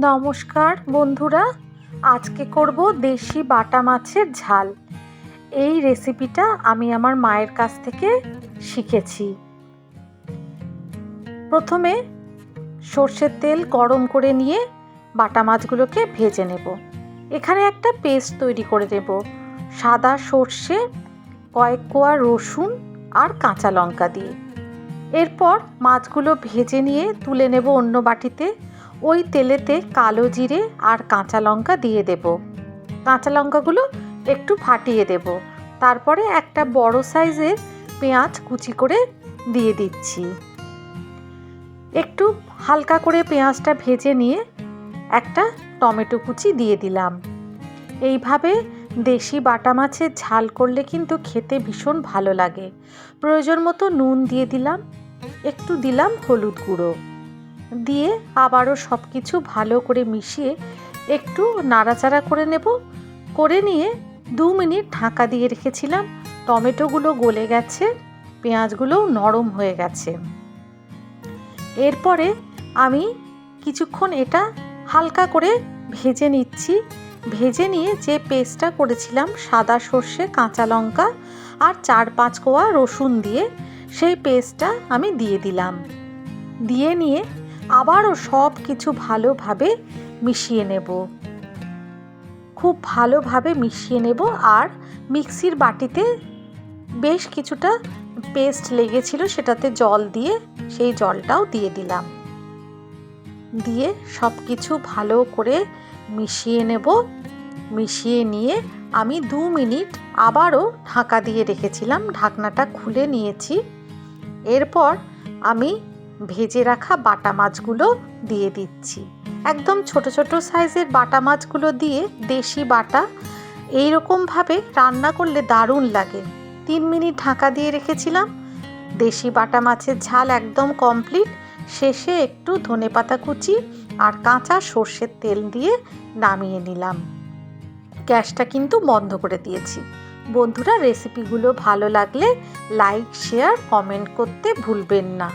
নমস্কার বন্ধুরা, আজকে করব দেশি বাটা মাছের ঝাল। এই রেসিপিটা আমি আমার মায়ের কাছ থেকে শিখেছি। প্রথমে সর্ষের তেল গরম করে নিয়ে বাটা মাছগুলোকে ভেজে নেব। এখানে একটা পেস্ট তৈরি করে নেব সাদা সর্ষে, কয়েক কোয়া রসুন আর কাঁচা লঙ্কা দিয়ে। এরপর মাছগুলো ভেজে নিয়ে তুলে নেব অন্য বাটিতে। ওই তেলেতে কালো জিরে আর কাঁচা লঙ্কা দিয়ে দেব। কাঁচা লঙ্কাগুলো একটু ফাটিয়ে দেব। তারপরে একটা বড় সাইজের পেঁয়াজ কুচি করে দিয়ে দিচ্ছি। একটু হালকা করে পেঁয়াজটা ভেজে নিয়ে একটা টমেটো কুচি দিয়ে দিলাম। এইভাবে দেশি বাটা মাছের ঝাল করলে কিন্তু খেতে ভীষণ ভালো লাগে। প্রয়োজন মতো নুন দিয়ে দিলাম, একটু দিলাম হলুদ গুঁড়ো। দিয়ে আবারও সব কিছু ভালো করে মিশিয়ে একটু নাড়াচাড়া করে নেব। করে নিয়ে দু মিনিট ঢাকা দিয়ে রেখেছিলাম। টমেটোগুলো গলে গেছে, পেঁয়াজগুলোও নরম হয়ে গেছে। এরপরে আমি কিছুক্ষণ এটা হালকা করে ভেজে নিচ্ছি। ভেজে নিয়ে যে পেস্টটা করেছিলাম, সাদা সর্ষে, কাঁচা লঙ্কা আর চার পাঁচ কোয়া রসুন দিয়ে, সেই পেস্টটা আমি দিয়ে দিলাম। দিয়ে নিয়ে আবারও সব কিছু ভালোভাবে মিশিয়ে নেব। খুব ভালোভাবে মিশিয়ে নেব আর মিক্সির বাটিতে বেশ কিছুটা পেস্ট লেগেছিল সেটাতে জল দিয়ে সেই জলটাও দিয়ে দিলাম। দিয়ে সব কিছু ভালো করে মিশিয়ে নেব। মিশিয়ে নিয়ে আমি দু মিনিট আবারও ঢাকা দিয়ে রেখেছিলাম। ঢাকনাটা খুলে নিয়েছি। এরপর আমি ভেজে রাখা বাটা মাছগুলো দিয়ে দিচ্ছি। একদম ছোট ছোট সাইজের বাটা মাছগুলো দিয়ে দেশি বাটা এই রকমভাবে রান্না করলে দারুণ লাগে। তিন মিনিট ঢাকা দিয়ে রেখেছিলাম। দেশি বাটা মাছের ঝাল একদম কমপ্লিট। শেষে একটু ধনেপাতা কুচি আর কাঁচা সর্ষের তেল দিয়ে নামিয়ে নিলাম। গ্যাসটা কিন্তু বন্ধ করে দিয়েছি। বন্ধুরা, রেসিপিগুলো ভালো লাগলে লাইক, শেয়ার, কমেন্ট করতে ভুলবেন না।